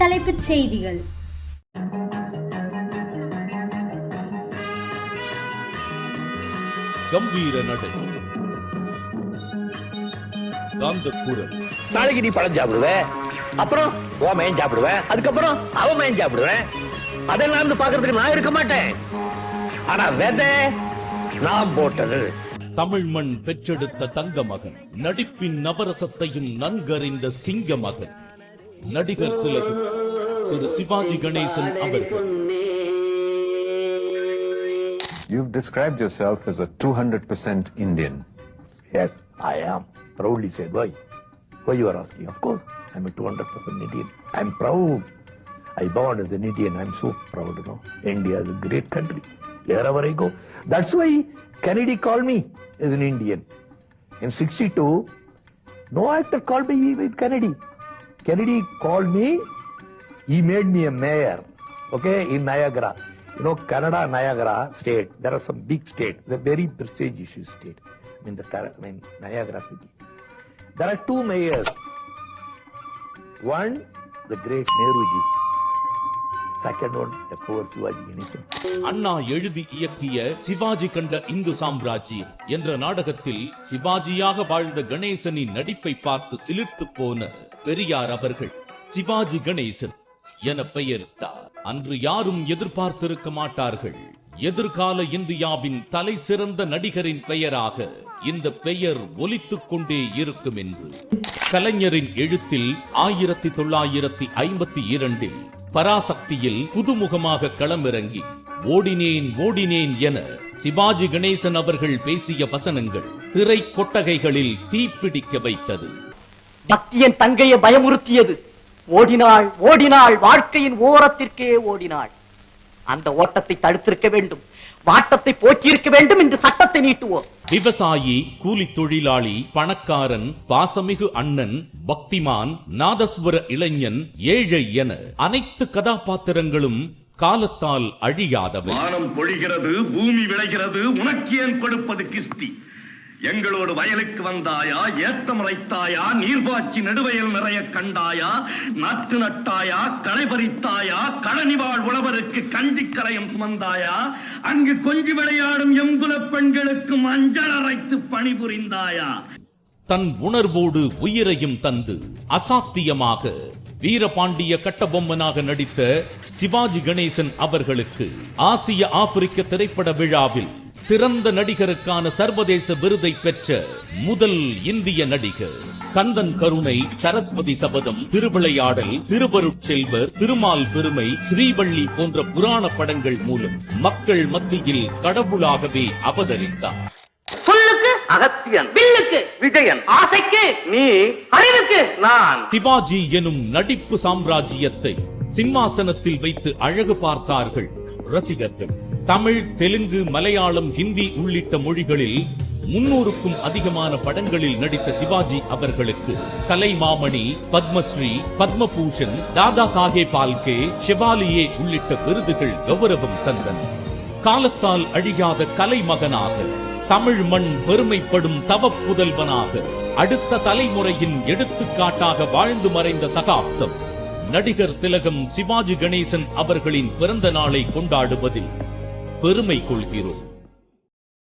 தலைப்புச் செய்திகள். கம்பீர நடை. காந்த குரல் நாளைக்கு நீ பழம் சாப்பிடுவ. அப்புறம் உன் மயன் சாப்பிடுவேன் அதுக்கப்புறம் அவன் மயன் சாப்பிடுவேன் அதெல்லாம் வந்து பாக்குறதுக்கு நான் இருக்க மாட்டேன். ஆனா விதை நான் போட்டது. தமிழ் மண் பெற்றெடுத்த தங்க மகன் நடிப்பின் நவரசத்தையும் நன்கறிந்த சிங்க மகன் நடிகர் திலகு திரு சிவாஜி கணேசன் அவர்கள் You've described yourself as a 200% Indian. Yes, I am. Proudly said. Why? Why you are asking? Of course, I'm a 200% Indian. I'm proud. I born as an Indian. I'm so proud, you know. India is a great country. Wherever I go. That's why Kennedy called me as an Indian. In 62, no actor called me with Kennedy. Kennedy called me. He made me a mayor. Okay, in Niagara. You know, Canada, Niagara state, there are some big states, they're very prestigious state. I mean, the I mean, Niagara city. There are two mayors. One, the great Nehruji. Second one the poor Sivaji Ganesan. Anna எழுதி இயக்கிய சிவாஜி கண்ட இந்து சாம்ராஜ்யம் என்ற நாடகத்தில் சிவாஜியாக வாழ்ந்த கணேசனின் நடிப்பை பார்த்து சிலிர்த்து போன பெரியார் அவர்கள் சிவாஜி கணேசன் என பெயரிட்டார். அன்று யாரும் எதிர்பார்த்திருக்க மாட்டார்கள். எதிர்கால இந்தியாவின் தலை சிறந்த நடிகரின் பெயராக இந்த பெயர் ஒலித்துக் கொண்டே இருக்கும் என்று. கலைஞரின் எழுத்தில் ஆயிரத்தி தொள்ளாயிரத்தி ஐம்பத்தி இரண்டில் பராசக்தியில் புதுமுகமாக களமிறங்கி ஓடினேன் ஓடினேன் என சிவாஜி கணேசன் அவர்கள் பேசிய வசனங்கள் திரை கொட்டகைகளில் தீப்பிடிக்க வைத்தது. பக்தியன் தங்கையை பயமுறுத்தியது. ஓடினாள் ஓடினாள் வாழ்க்கையின் ஓரத்திற்கே ஓடினாள். அந்த ஓட்டத்தை தடுத்திருக்க வேண்டும். வாட்டத்தை போக்கியிருக்க வேண்டும் என்று சட்டத்தை நீட்டுவோம். விவசாயி கூலி தொழிலாளி பணக்காரன் பாசமிகு அண்ணன் பக்திமான் நாதஸ்வர இளைஞன் ஏழை என அனைத்து கதாபாத்திரங்களும் காலத்தால் அழியாதவை. வானம் பொழிகிறது பூமி விளைகிறது உனக்கு ஏன் கொடுப்பது கிஸ்தி? எங்களோடு வயலுக்கு வந்தாயா? ஏத்தம் இறைத்தாயா நீர்பாய்ச்சி நெடுவயல் நிறைய கண்டாயா? நாற்று நட்டாயா? களை பறித்தாயா? களனிவாழ் உழவருக்கு கஞ்சி கரையும் சுமந்தாயா? அங்கு கொஞ்சி விளையாடும் எங்குலப் பெண்களுக்கு மஞ்சள் அரைத்து பணிபுரிந்தாயா? தன் உணர்வோடு உயிரையும் தந்து அசாத்தியமாக வீரபாண்டிய கட்டபொம்மனாக நடித்த சிவாஜி கணேசன் அவர்களுக்கு ஆசிய ஆப்பிரிக்க திரைப்பட விழாவில் சிறந்த நடிகருக்கான சர்வதேச விருதை பெற்ற முதல் இந்திய நடிகர். கந்தன் கருணை சரஸ்வதி சபதம் திருவிளையாடல் திருவருட்செல்வர் திருமால் பெருமை ஸ்ரீவள்ளி போன்ற புராண படங்கள் மூலம் மக்கள் மத்தியில் கடவுளாகவே அவதரித்தார். சொல்லுக்கு அகத்தியன். வில்லுக்கு விஜயன். ஆசைக்கு நீ அறிவுக்கு நான். சிவாஜி எனும் நடிப்பு சாம்ராஜ்யத்தை சிம்மாசனத்தில் வைத்து அழகு பார்த்தார்கள் ரசிகர்கள். தமிழ் தெலுங்கு மலையாளம் ஹிந்தி உள்ளிட்ட மொழிகளில் முன்னூறுக்கும் அதிகமான படங்களில் நடித்த சிவாஜி அவர்களுக்கு கலைமாமணி பத்மஸ்ரீ பத்மபூஷன் தாதா சாஹேப் பால்கே ஷெவாலியே உள்ளிட்ட விருதுகள் கௌரவம் தந்தன. காலத்தால் அழியாத கலை மகனாக தமிழ் மண் பெருமைப்படும் தவப்புதல்வனாக அடுத்த தலைமுறையின் எடுத்துக்காட்டாக வாழ்ந்து மறைந்த சகாப்தம். நடிகர் திலகம் சிவாஜி கணேசன் அவர்களின் பிறந்த நாளை கொண்டாடுவதில் பெருமை கொள்கிறோம்.